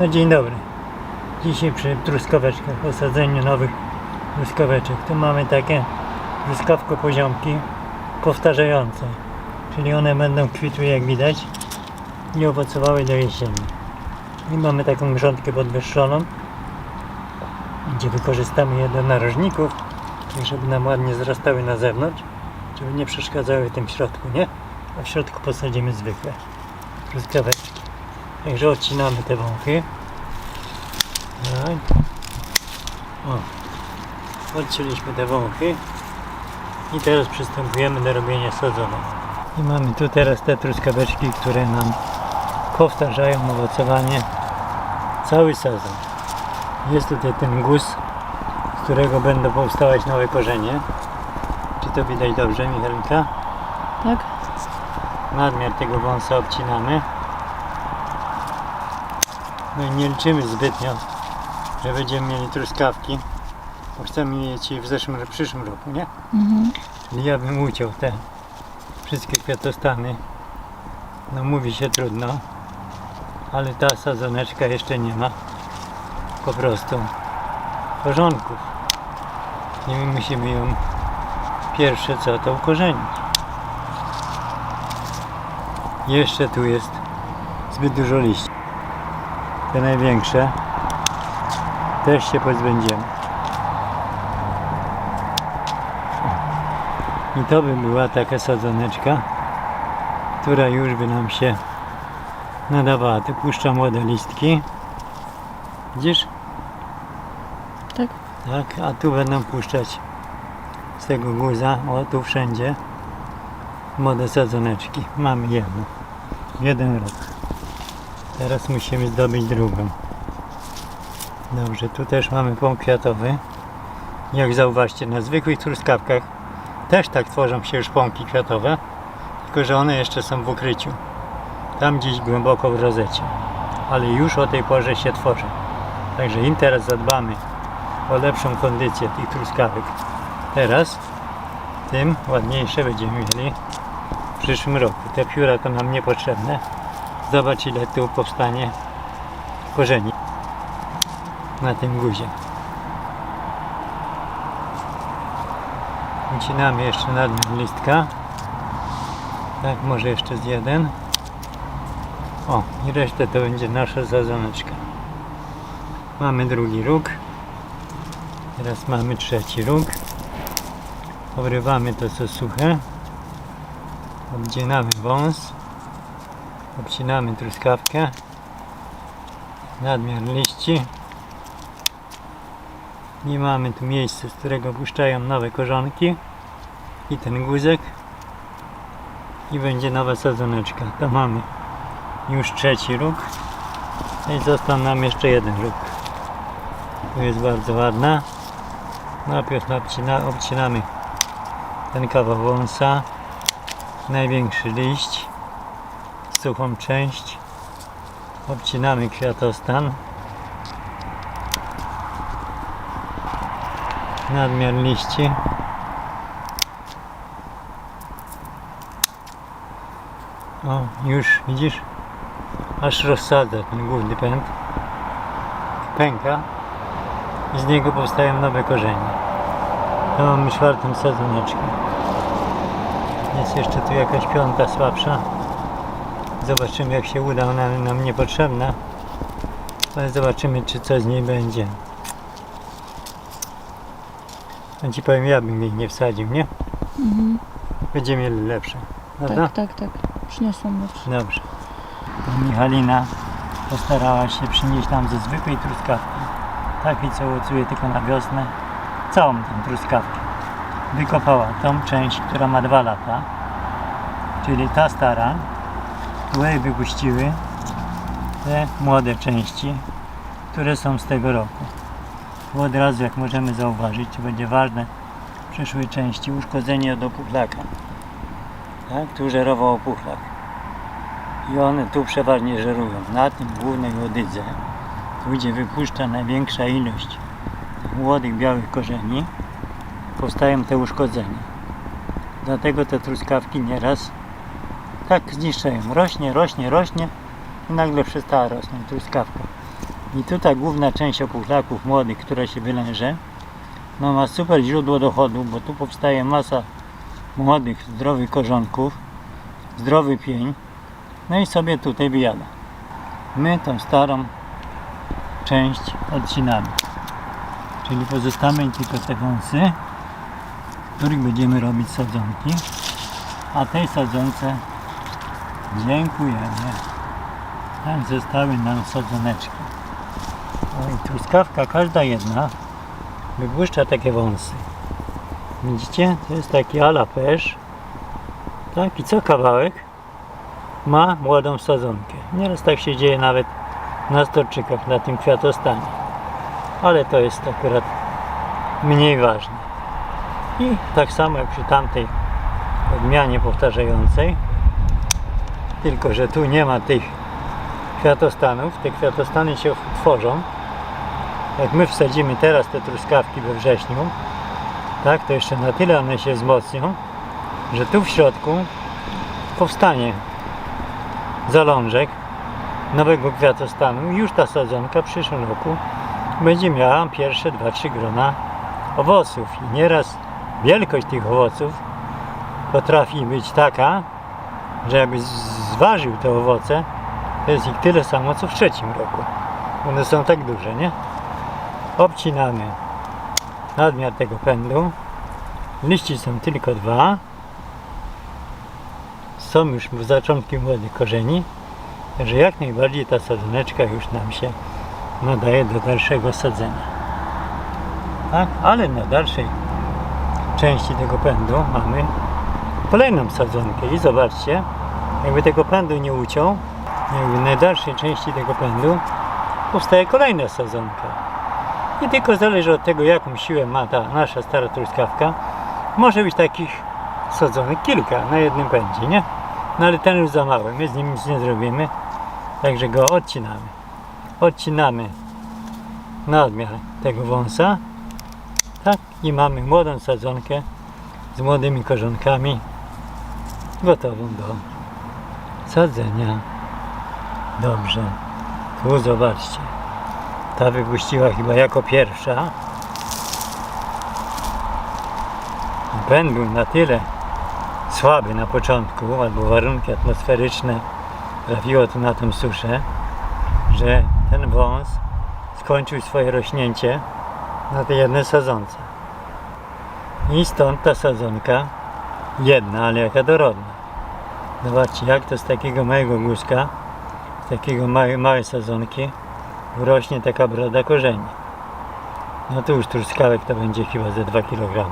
No dzień dobry. Dzisiaj przy truskaweczkach, osadzeniu nowych truskaweczek. Tu mamy takie truskawko poziomki powtarzające. Czyli one będą kwitły jak widać i owocowały do jesieni. I mamy taką grządkę podwyższoną, gdzie wykorzystamy je do narożników, tak żeby nam ładnie wzrastały na zewnątrz, żeby nie przeszkadzały tym środku, nie? A w środku posadzimy zwykłe truskaweczki. Także odcinamy te wąchy. Tak. O. Odcięliśmy te wąchy. I teraz przystępujemy do robienia sadzonek. I mamy tu teraz te truskaweczki, które nam powtarzają owocowanie cały sezon. Jest tutaj ten guz, z którego będą powstawać nowe korzenie. Czy to widać dobrze, Michalinka? Tak? nadmiar tego wąsa obcinamy. No i nie liczymy zbytnio, że będziemy mieli truskawki, bo chcemy mieć je w zeszłym, w przyszłym roku, nie? Mhm. Czyli ja bym uciął te wszystkie kwiatostany. No mówi się trudno, ale ta sadzoneczka jeszcze nie ma po prostu korzonków. I my musimy ją pierwsze co to ukorzenić. Jeszcze tu jest zbyt dużo liści. Te największe też się pozbędziemy. I to by była taka sadzoneczka, która już by nam się nadawała. Tu puszcza młode listki. Widzisz? Tak. Tak, a tu będą puszczać z tego guza, o tu wszędzie, młode sadzoneczki. Mamy jedno, jeden rok. Teraz musimy zdobyć drugą. Dobrze, tu też mamy pąk kwiatowy. Jak zauważcie, na zwykłych truskawkach też tak tworzą się już pąki kwiatowe, tylko że one jeszcze są w ukryciu. Tam gdzieś głęboko w rozecie. Ale już o tej porze się tworzą. Także im teraz zadbamy o lepszą kondycję tych truskawek. Teraz tym ładniejsze będziemy mieli w przyszłym roku. Te pióra to nam niepotrzebne. Zobacz ile tu powstanie korzeni na tym guzie. Ucinamy jeszcze nadmiar listka. Tak, może jeszcze z jeden. O, i resztę to będzie nasza zazoneczka. Mamy drugi róg. Teraz mamy trzeci róg. Obrywamy to co suche. Obcinamy wąs. Obcinamy truskawkę. Nadmiar liści. I mamy tu miejsce, z którego puszczają nowe korzonki. I ten guzek. I będzie nowa sadzoneczka. To mamy już trzeci róg. I został nam jeszcze jeden róg. Tu jest bardzo ładna. Najpierw obcina, obcinamy ten kawał wąsa, największy liść, suchą część. Obcinamy kwiatostan. Nadmiar liści. O, już widzisz? Aż rozsadza ten główny pęd. Pęka i z niego powstają nowe korzenie. To mamy czwartą sadzoneczkę. Jest jeszcze tu jakaś piąta słabsza. Zobaczymy jak się uda, ona nam niepotrzebna. Ale zobaczymy czy coś z niej będzie. A ci powiem, ja bym jej nie wsadził, nie? Mhm. Będziemy mieli lepsze. Prawda? Tak, tak, tak. Przyniosłam lepszy. Dobrze. Michalina postarała się przynieść nam ze zwykłej truskawki. Takiej, co owocuje tylko na wiosnę. Całą tę truskawkę. Wykopała tą część, która ma dwa lata. Czyli ta stara. Tutaj wypuściły te młode części, które są z tego roku. Tu od razu, jak możemy zauważyć, będzie ważne w przyszłej części uszkodzenie od opuchlaka. Tak? Tu żerował opuchlak. I one tu przeważnie żerują. Na tym głównej łodydze, tu gdzie wypuszcza największa ilość młodych białych korzeni, powstają te uszkodzenia. Dlatego te truskawki nieraz tak zniszczają. Rośnie, rośnie, rośnie i nagle przestała rosnąć truskawka. I tutaj główna część opuchlaków młodych, która się wylęże, no ma super źródło dochodu, bo tu powstaje masa młodych, zdrowych korzonków, zdrowy pień, no i sobie tutaj wyjada. My tą starą część odcinamy. Czyli pozostamy tylko te wąsy, z których będziemy robić sadzonki. A tej sadzonce dziękujemy. Tam zostały nam sadzoneczki. O i truskawka, każda jedna wybłyszcza takie wąsy. Widzicie? To jest taki ala pesz. Tak, i co kawałek ma młodą sadzonkę. Nieraz tak się dzieje nawet na storczykach, na tym kwiatostanie. Ale to jest akurat mniej ważne. I tak samo jak przy tamtej odmianie powtarzającej, tylko że tu nie ma tych kwiatostanów. Te kwiatostany się tworzą. Jak my wsadzimy teraz te truskawki we wrześniu, tak, to jeszcze na tyle one się wzmocnią, że tu w środku powstanie zalążek nowego kwiatostanu już ta sadzonka w przyszłym roku będzie miała pierwsze 2-3 grona owoców. I nieraz wielkość tych owoców potrafi być taka, że jakby zważył te owoce, to jest ich tyle samo co w trzecim roku. One są tak duże, nie? Obcinamy nadmiar tego pędu. Liści są tylko dwa. Są już zaczątki młodych korzeni. Także jak najbardziej ta sadzoneczka już nam się nadaje do dalszego sadzenia. Tak? Ale na dalszej części tego pędu mamy kolejną sadzonkę i zobaczcie, jakby tego pędu nie uciął, jakby na dalszej części tego pędu powstaje kolejna sadzonka. I tylko zależy od tego, jaką siłę ma ta nasza stara truskawka. Może być takich sadzonek kilka na jednym pędzie, nie? No ale ten już za mały, my z nim nic nie zrobimy, także go odcinamy. Odcinamy nadmiar tego wąsa, tak? I mamy młodą sadzonkę z młodymi korzonkami gotową do sadzenia. Dobrze. Tu zobaczcie. Ta wypuściła chyba jako pierwsza. Pęd był na tyle słaby na początku, albo warunki atmosferyczne trafiło tu na tą suszę, że ten wąs skończył swoje rośnięcie na tej jednej sadzonce. I stąd ta sadzonka jedna, ale jaka dorodna. Zobaczcie, jak to z takiego małego guzka, z takiego małej, małej sadzonki urośnie taka broda korzeni. No to już truskawek to będzie chyba ze 2 kg.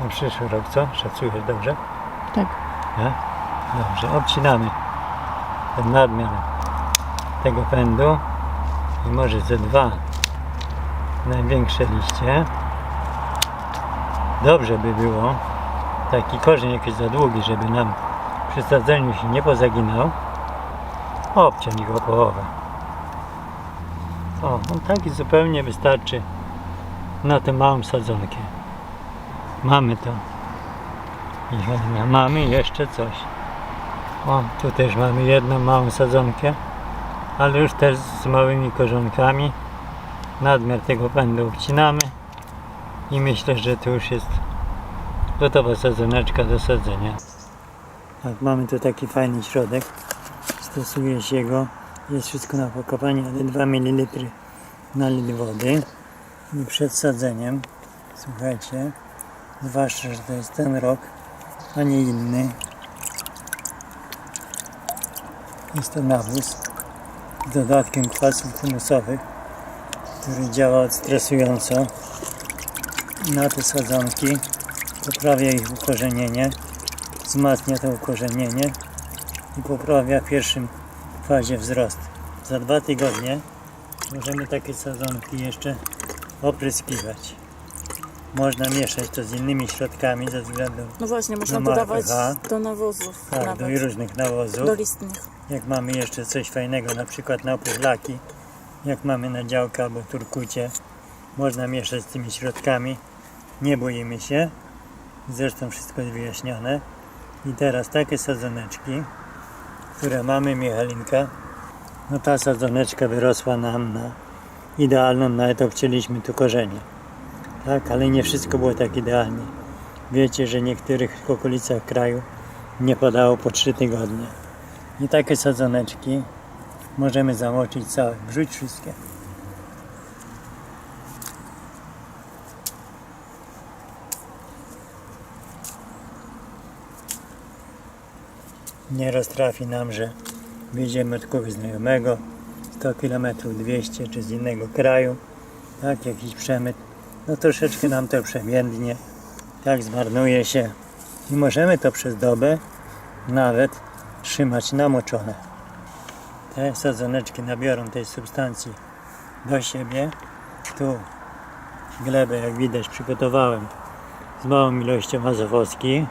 Na przyszły rok, co? Szacujesz dobrze? Tak. Nie? Dobrze, obcinamy ten nadmiar tego pędu i może ze dwa największe liście. Dobrze by było taki korzeń jakiś za długi, żeby nam przy sadzeniu się nie pozaginał. Obciąć go połowę. O, on taki zupełnie wystarczy na tę małą sadzonkę. Mamy to. I mamy jeszcze coś. O, tu też mamy jedną małą sadzonkę, ale już też z małymi korzonkami. Nadmiar tego pędu obcinamy i myślę, że to już jest gotowa sadzoneczka do sadzenia. Tak, mamy tu taki fajny środek. Stosuje się go. Jest wszystko na pakowanie, ale 2 ml na litr wody. I przed sadzeniem, słuchajcie, zwłaszcza, że to jest ten rok, a nie inny. Jest to nawóz z dodatkiem kwasów humusowych, który działa odstresująco na te sadzonki, poprawia ich ukorzenienie, wzmacnia to ukorzenienie i poprawia w pierwszym fazie wzrost. Za dwa tygodnie możemy takie sadzonki jeszcze opryskiwać. Można mieszać to z innymi środkami ze względu No właśnie, można ma dodawać do nawozów tak, do nawet. różnych nawozów. Do listnych. Jak mamy jeszcze coś fajnego, na przykład na puchlaki, jak mamy na działkę albo turkucie, można mieszać z tymi środkami. Nie boimy się. Zresztą wszystko jest wyjaśnione. I teraz takie sadzoneczki, które mamy, Michalinka, No ta sadzoneczka wyrosła nam na idealną, nawet obcięliśmy tu korzenie. Tak, ale nie wszystko było tak idealnie. Wiecie, że w niektórych okolicach kraju nie padało po 3 tygodnie. I takie sadzoneczki możemy zamoczyć całe, wrzuć wszystkie. Nie roztrafi nam, że wyjdziemy od kogoś znajomego 100 km, 200 czy z innego kraju, tak, jakiś przemyt, no troszeczkę nam to przemiędnie, tak, zmarnuje się i możemy to przez dobę nawet trzymać namoczone. Te sadzoneczki nabiorą tej substancji do siebie. Tu glebę, jak widać, przygotowałem z małą ilością azofowski.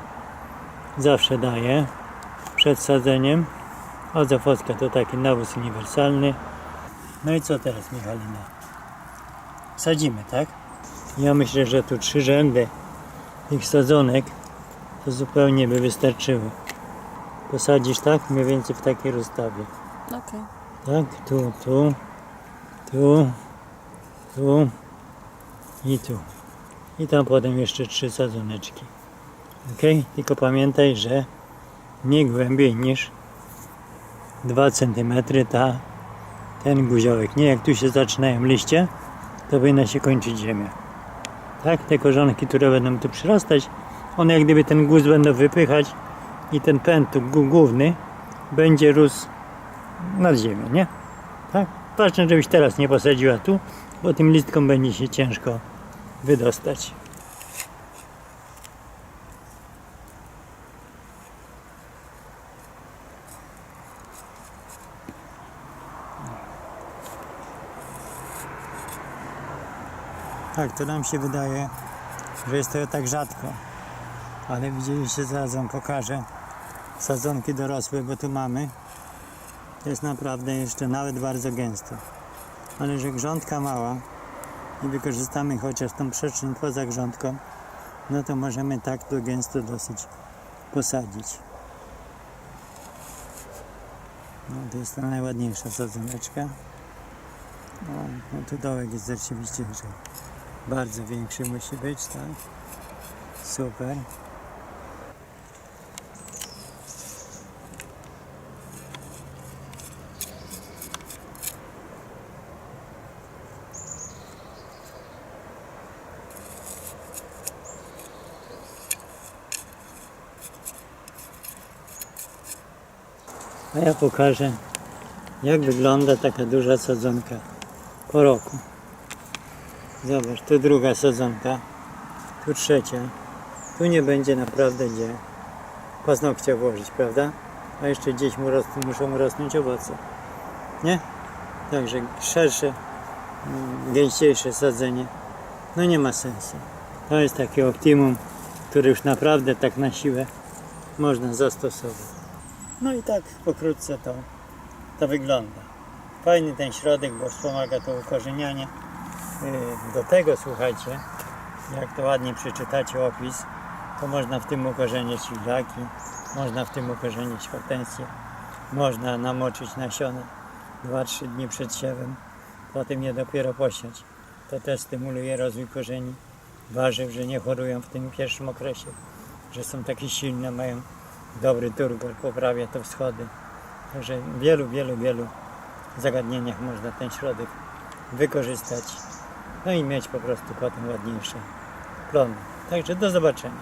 Zawsze daję przed sadzeniem. Azofowska to taki nawóz uniwersalny. No i co teraz, Michalina? Sadzimy, tak? Ja myślę, że tu trzy rzędy tych sadzonek to zupełnie by wystarczyły. Posadzisz tak, mniej więcej w takiej rozstawie. Okej. Tak, tu, tu, tu, tu i tu. I tam potem jeszcze trzy sadzoneczki. Ok? Tylko pamiętaj, że nie głębiej niż 2 cm ta, ten guziołek. Nie jak tu się zaczynają liście, to powinna się kończyć ziemia. Tak? Te korzonki, które będą tu przyrastać, one jak gdyby ten guz będą wypychać i ten pęd tu główny będzie rósł nad ziemią, nie? Tak? Ważne, żebyś teraz nie posadziła tu, bo tym listkom będzie się ciężko wydostać. Tak, to nam się wydaje, że jest to tak rzadko. Ale widzieliście, zaraz pokażę sadzonki dorosłe, bo tu mamy to jest naprawdę jeszcze nawet bardzo gęsto. Ale że grządka mała i wykorzystamy chociaż tą przestrzeń poza grządką, no to możemy tak to gęsto dosyć posadzić. No to jest ta najładniejsza sadzoneczka. No, no tu dołek jest rzeczywiście, że bardzo większy musi być, tak? Super. A ja pokażę, jak wygląda taka duża sadzonka po roku. Zobacz, tu druga sadzonka, tu trzecia. Tu nie będzie naprawdę gdzie paznokcia włożyć, prawda? A jeszcze gdzieś mu rost, muszą rosnąć owoce. Nie? Także szersze, mm, gęściejsze sadzenie, no nie ma sensu. To jest takie optimum, które już naprawdę tak na siłę można zastosować. No i tak pokrótce to, to wygląda. Fajny ten środek, bo wspomaga to ukorzenianie. Yy, Do tego słuchajcie, jak to ładnie przeczytacie opis, to można w tym ukorzenić ślaki, można w tym ukorzenić hortensję, można namoczyć nasiona 2-3 dni przed siewem, potem je dopiero posiać. To też stymuluje rozwój korzeni warzyw, że nie chorują w tym pierwszym okresie, że są takie silne, mają dobry turgor, poprawia to wschody. Także w wielu, wielu, wielu zagadnieniach można ten środek wykorzystać. No i mieć po prostu potem ładniejsze plony. Także do zobaczenia.